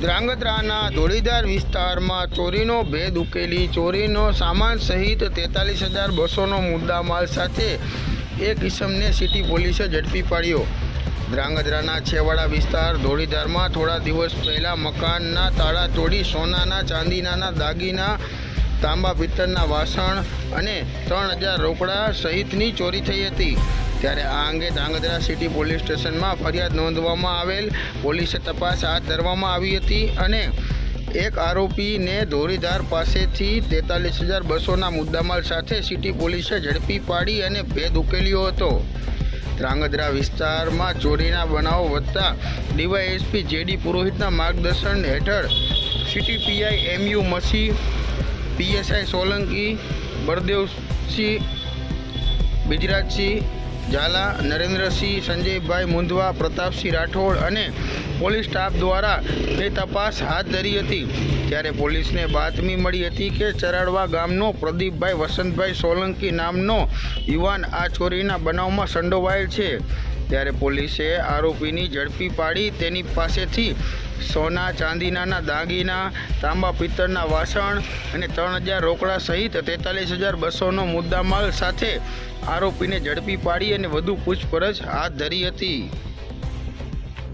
ધ્રાંગધ્રાના ધોળીધાર વિસ્તારમાં ચોરીનો ભેદ ઉકેલી ચોરીનો સામાન સહિત તેતાલીસ હજાર બસોનો મુદ્દામાલ સાથે એક ઇસમને સિટી પોલીસે ઝડપી પાડ્યો. ધ્રાંગધ્રાના છેવાડા વિસ્તાર ધોળીધારમાં થોડા દિવસ પહેલાં મકાનના તાળા તોડી સોનાના ચાંદીના દાગીના, તાંબા, પિત્તળના વાસણ અને ત્રણ હજાર રોકડા સહિતની ચોરી થઈ હતી. ત્યારે આ અંગે ધ્રાંગધ્રા સિટી પોલીસ સ્ટેશનમાં ફરિયાદ નોંધવામાં આવેલ. પોલીસે તપાસ હાથ ધરવામાં આવી હતી અને એક આરોપીને ધોરીધાર પાસેથી તેતાલીસ હજાર બસોના મુદ્દામાલ સાથે સિટી પોલીસે ઝડપી પાડી અને ભેદ ઉકેલ્યો હતો. ધ્રાંગધ્રા વિસ્તારમાં ચોરીના બનાવો વધતા ડીવાયએસપી જેડી પુરોહિતના માર્ગદર્શન હેઠળ city PI M U Masi, PSI Solanki, Baldevsinh, Bijrajsinh Jhala, Narendrasinh, Sanjaybhai Mundva Pratapsinh Rathod અને પોલીસ સ્ટાફ દ્વારા તે તપાસ હાથ ધરી હતી. ત્યારે પોલીસને બાતમી મળી હતી કે ચરાડવા ગામનો પ્રદીપભાઈ વસંતભાઈ સોલંકી નામનો યુવાન આ ચોરીના બનાવમાં સંડોવાયેલ છે. ત્યારે પોલીસે આરોપીની ઝડપી પાડી તેની પાસેથી સોના, ચાંદીનાના દાગીના, તાંબા પિત્તળના વાસણ અને ત્રણ હજાર રોકડા સહિત તેતાલીસ હજાર બસોનો મુદ્દામાલ સાથે આરોપીને ઝડપી પાડી અને વધુ પૂછપરછ હાથ ધરી હતી.